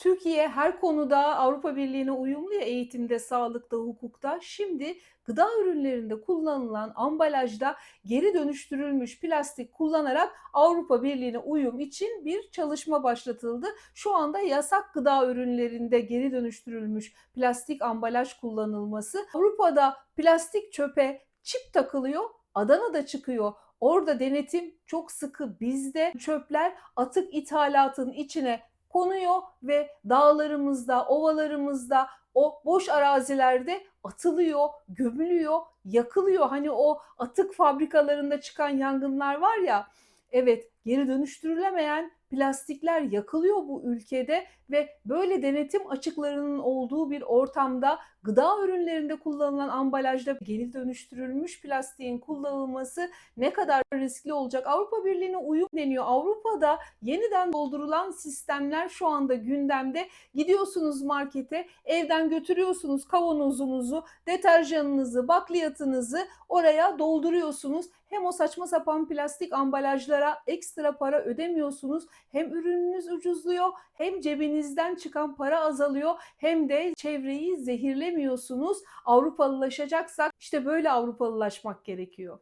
Türkiye her konuda Avrupa Birliği'ne uyumlu ya eğitimde, sağlıkta, hukukta. Şimdi gıda ürünlerinde kullanılan ambalajda geri dönüştürülmüş plastik kullanarak Avrupa Birliği'ne uyum için bir çalışma başlatıldı. Şu anda yasak gıda ürünlerinde geri dönüştürülmüş plastik ambalaj kullanılması. Avrupa'da plastik çöpe çip takılıyor, Adana'da çıkıyor. Orada denetim çok sıkı. Bizde çöpler atık ithalatın içine konuyor ve dağlarımızda, ovalarımızda, o boş arazilerde atılıyor, gömülüyor, yakılıyor. Hani o atık fabrikalarında çıkan yangınlar var ya, evet geri dönüştürülemeyen plastikler yakılıyor bu ülkede ve böyle denetim açıklarının olduğu bir ortamda gıda ürünlerinde kullanılan ambalajda geri dönüştürülmüş plastiğin kullanılması ne kadar riskli olacak? Avrupa Birliği'ne uyum deniyor. Avrupa'da yeniden doldurulan sistemler şu anda gündemde. Gidiyorsunuz markete, evden götürüyorsunuz kavanozunuzu, deterjanınızı, bakliyatınızı oraya dolduruyorsunuz. Hem o saçma sapan plastik ambalajlara ekstra para ödemiyorsunuz. Hem ürününüz ucuzluyor, hem cebinizden çıkan para azalıyor, hem de çevreyi zehirlemiyorsunuz. Avrupalılaşacaksak işte böyle Avrupalılaşmak gerekiyor.